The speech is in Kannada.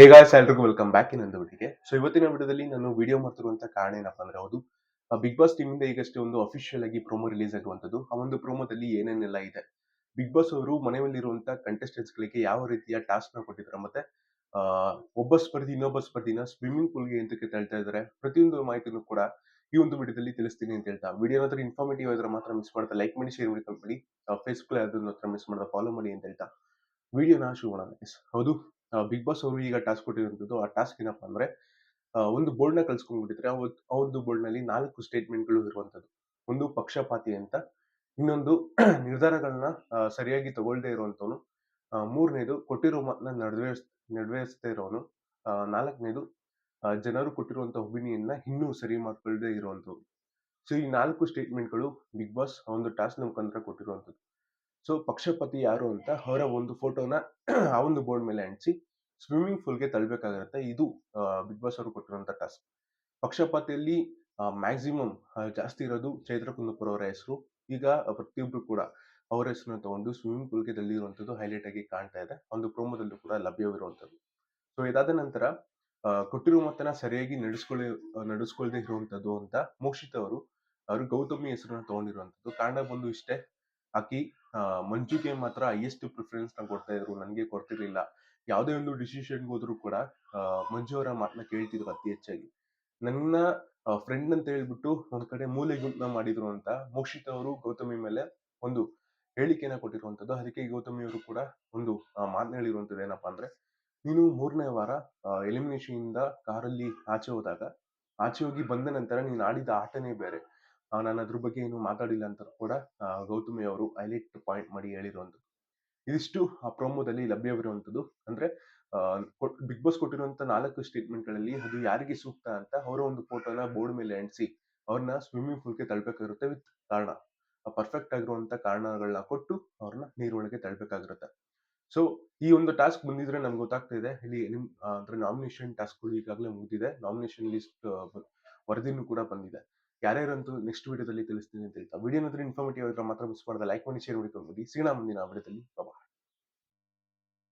ಹೇಗಾಯ್ಸ್ ಎಲ್ರಿಗೂ ವೆಲ್ಕಮ್ ಬ್ಯಾಕ್ ಇನ್ನೊಂದು ವಿಡಿಯೋಗೆ. ಸೊ ಇವತ್ತಿನ ವಿಡಿಯೋದಲ್ಲಿ ನಾನು ವಿಡಿಯೋ ಮಾಡ್ತಿರುವಂತ ಕಾರಣ ಏನಪ್ಪಾ ಅಂದ್ರೆ ಹೌದು ಬಿಗ್ ಬಾಸ್ ಟೀಮ್ ಇಂದ ಈಗಷ್ಟೇ ಒಂದು ಅಫಿಷಿಯಲ್ ಆಗಿ ಪ್ರೋಮೋ ರಿಲೀಸ್ ಆಗಿರುವಂತದ್ದು ಆ ಒಂದು ಪ್ರೋಮೋದಲ್ಲಿ ಏನೇನೆಲ್ಲ ಇದೆ? ಬಿಗ್ ಬಾಸ್ ಅವರು ಮನೆಯಲ್ಲಿರುವಂತಹ ಕಂಟೆಸ್ಟೆಂಟ್ಸ್ ಗಳಿಗೆ ಯಾವ ರೀತಿಯ ಟಾಸ್ಕ್ನ ಕೊಟ್ಟಿದ್ದಾರೆ ಮತ್ತೆ ಒಬ್ಬ ಸ್ಪರ್ಧಿ ಇನ್ನೊಬ್ಬ ಸ್ಪರ್ಧಿನ ಸ್ವಿಮ್ಮಿಂಗ್ ಪೂಲ್ಗೆ ಎಂತಕ್ಕೆ ತಳ್ತಾ ಇದ್ದಾರೆ? ಪ್ರತಿಯೊಂದು ಮಾಹಿತಿನೂ ಕೂಡ ಈ ಒಂದು ವಿಡಿಯೋದಲ್ಲಿ ತಿಳಿಸ್ತೀನಿ ಅಂತ ಹೇಳ್ತಾ. ವಿಡಿಯೋ ಹತ್ರ ಇನ್ಫಾರ್ಮೇಟಿವ್ ಆದ್ರೆ ಮಾತ್ರ ಮಿಸ್ ಮಾಡ್ತಾ. ಲೈಕ್ ಮಾಡಿ ಶೇರ್ ಮಾಡಿ ಕಂಪ್ಲೀಟ್ ಫೇಸ್ಬುಕ್ ಅದನ್ನ ಮಿಸ್ ಮಾಡ್ತಾ ಫಾಲೋ ಮಾಡಿ ಅಂತ ಹೇಳ್ತಾ. ವಿಡಿಯೋನ ಶುರು ಮಾಡೋಣ. ಹೌದು ಬಿಗ್ ಬಾಸ್ ಅವರು ಈಗ ಟಾಸ್ಕ್ ಕೊಟ್ಟಿರುವಂಥದ್ದು ಆ ಟಾಸ್ಕ್ ಏನಪ್ಪ ಅಂದ್ರೆ ಒಂದು ಬೋರ್ಡ್ನ ಕಳ್ಸ್ಕೊಂಡ್ಬಿಟ್ಟಿದ್ರೆ ಆ ಒಂದು ಬೋರ್ಡ್ನಲ್ಲಿ ನಾಲ್ಕು ಸ್ಟೇಟ್ಮೆಂಟ್ಗಳು ಇರುವಂತದ್ದು ಒಂದು ಪಕ್ಷಪಾತಿ ಅಂತ, ಇನ್ನೊಂದು ನಿರ್ಧಾರಗಳನ್ನ ಸರಿಯಾಗಿ ತಗೊಳ್ದೇ ಇರುವಂತವನು ಮೂರನೇದು ಕೊಟ್ಟಿರೋ ಮಾತನ್ನ ನಡ್ವೇಸ್ ನಡ್ವೇಯಿಸ್ತಾ ಇರೋನು ನಾಲ್ಕನೇದು ಜನರು ಕೊಟ್ಟಿರುವಂತ ಒಪಿನಿಯನ್ನ ನ ಇನ್ನೂ ಸರಿ ಮಾಡ್ಕೊಳ್ದೇ ಇರುವಂತವ್ರು ಸೊ, ಈ ನಾಲ್ಕು ಸ್ಟೇಟ್ಮೆಂಟ್ಗಳು ಬಿಗ್ ಬಾಸ್ ಒಂದು ಟಾಸ್ಕ್ ಮುಖಾಂತರ ಕೊಟ್ಟಿರುವಂತದ್ದು ಸೊ, ಪಕ್ಷಪತಿ ಯಾರು ಅಂತ ಅವರ ಒಂದು ಫೋಟೋನ ಆ ಒಂದು ಬೋರ್ಡ್ ಮೇಲೆ ಅಂಟಿಸಿ ಸ್ವಿಮ್ಮಿಂಗ್ ಫೂಲ್ಗೆ ತಳ್ಳಬೇಕಾಗಿರುತ್ತೆ ಇದು ಬಿಗ್ ಬಾಸ್ ಅವರು ಕೊಟ್ಟಿರುವಂತ ಟಾಸ್ಕ್ ಪಕ್ಷಪಾತಿಯಲ್ಲಿ ಮ್ಯಾಕ್ಸಿಮಮ್ ಜಾಸ್ತಿ ಇರೋದು ಚೈತ್ರ ಕುಂದಪುರ ಅವರ ಹೆಸರು. ಈಗ ಪ್ರತಿಯೊಬ್ರು ಕೂಡ ಅವರ ಹೆಸರನ್ನ ತಗೊಂಡು ಸ್ವಿಮ್ಮಿಂಗ್ ಪೂಲ್ಗೆ ತಳ್ಳಿರುವಂತದ್ದು ಹೈಲೈಟ್ ಆಗಿ ಕಾಣ್ತಾ ಇದೆ. ಒಂದು ಪ್ರೋಮೋದಲ್ಲೂ ಕೂಡ ಲಭ್ಯವಿರುವಂಥದ್ದು ಸೊ ಇದಾದ ನಂತರ ಕೊಟ್ಟಿರೋ ಮತ್ತನ ಸರಿಯಾಗಿ ನಡೆಸ್ಕೊಳ್ಳಿ, ನಡೆಸ್ಕೊಳ್ದೆ ಇರುವಂಥದ್ದು ಅಂತ ಮೋಕ್ಷಿತ ಅವರು ಅವರು ಗೌತಮಿ ಹೆಸರನ್ನ ತಗೊಂಡಿರುವಂತದ್ದು. ಕಾರಣ ಬಂದು ಇಷ್ಟೇ. ಆಕಿ ಮಂಜುಗೆ ಮಾತ್ರ ಹೈಯೆಸ್ಟ್ ಪ್ರಿಫರೆನ್ಸ್ನ ಕೊಡ್ತಾ ಇದ್ರು. ನನಗೆ ಕೊಡ್ತಿರ್ಲಿಲ್ಲ. ಯಾವುದೇ ಒಂದು ಡಿಸಿಷನ್ ಹೋದ್ರು ಕೂಡ ಮಂಜು ಅವರ ಮಾತನ್ನ ಕೇಳ್ತಿದ್ರು ಅತಿ ಹೆಚ್ಚಾಗಿ. ನನ್ನ ಫ್ರೆಂಡ್ ಅಂತ ಹೇಳ್ಬಿಟ್ಟು ಒಂದ್ ಕಡೆ ಮೂಲೆ ಗುಂಪನ್ನ ಮಾಡಿದ್ರು ಅಂತ ಮೋಕ್ಷಿತ ಅವರು ಗೌತಮಿ ಮೇಲೆ ಒಂದು ಹೇಳಿಕೆನ ಕೊಟ್ಟಿರುವಂತದ್ದು. ಅದಕ್ಕೆ ಗೌತಮಿ ಅವರು ಕೂಡ ಒಂದು ಮಾತನ್ನ ಹೇಳಿರುವಂತದ್ದು ಏನಪ್ಪಾ ಅಂದ್ರೆ, ನೀನು ಮೂರನೇ ವಾರ ಎಲಿಮಿನೇಷನ್ ಇಂದ ಕಾರಲ್ಲಿ ಆಚೆ ಹೋದಾಗ, ಆಚೆ ಹೋಗಿ ಬಂದ ನಂತರ ನೀನು ಆಡಿದ ಆಟನೇ ಬೇರೆ. ನಾನು ಅದ್ರ ಬಗ್ಗೆ ಏನು ಮಾತಾಡಿಲ್ಲ ಅಂತ ಕೂಡ ಗೌತಮಿ ಅವರು ಹೈಲೈಟ್ ಪಾಯಿಂಟ್ ಮಾಡಿ ಹೇಳಿರುವಂತದ್ದು ಇದಿಷ್ಟು ಆ ಪ್ರೋಮೋದಲ್ಲಿ ಲಭ್ಯವಿರುವಂತದ್ದು ಅಂದ್ರೆ ಬಿಗ್ ಬಾಸ್ ಕೊಟ್ಟಿರುವಂತ ನಾಲ್ಕು ಸ್ಟೇಟ್ಮೆಂಟ್ಗಳಲ್ಲಿ ಅದು ಯಾರಿಗೆ ಸೂಕ್ತ ಅಂತ ಅವರ ಒಂದು ಫೋಟೋನ ಬೋರ್ಡ್ ಮೇಲೆ ಅಂಟಿಸಿ, ಅವ್ರನ್ನ ಸ್ವಿಮ್ಮಿಂಗ್ ಪೂಲ್ಗೆ ತಳ್ಬೇಕಾಗಿರುತ್ತೆ ವಿತ್ ಕಾರಣ. ಪರ್ಫೆಕ್ಟ್ ಆಗಿರುವಂತ ಕಾರಣಗಳನ್ನ ಕೊಟ್ಟು ಅವ್ರನ್ನ ನೀರೊಳಗೆ ತಳ್ಬೇಕಾಗಿರುತ್ತೆ. ಸೊ, ಈ ಒಂದು ಟಾಸ್ಕ್ ಬಂದಿದ್ರೆ ನಮ್ಗೆ ಗೊತ್ತಾಗ್ತಾ ಇದೆ. ಇಲ್ಲಿ ನಿಮ್ ಅಂದ್ರೆ ನಾಮಿನೇಷನ್ ಟಾಸ್ಕ್ಗಳು ಈಗಾಗಲೇ ಮುಗಿದಿದೆ. ನಾಮಿನೇಷನ್ ಲಿಸ್ಟ್ ವರದಿನೂ ಕೂಡ ಬಂದಿದೆ. ಯಾರ್ಯಾರಂತೂ ನೆಕ್ಸ್ಟ್ ವಿಡಿಯೋದಲ್ಲಿ ತಿಳಿಸ್ತೀನಿ ಅಂತ ಹೇಳ್ತಾ ವಿಡಿಯೋ ಇನ್ಫಾರ್ಮೇಟಿವ್ ಆಗಿದ್ರೆ ಮಾತ್ರ ಮಿಸ್ ಮಾಡದ ಲೈಕ್ ಮಾಡಿ ಶೇರ್ ಮಾಡಿ ಸಿಗೋಣ ಮುಂದಿನ ವಿಡಿಯೋದಲ್ಲಿ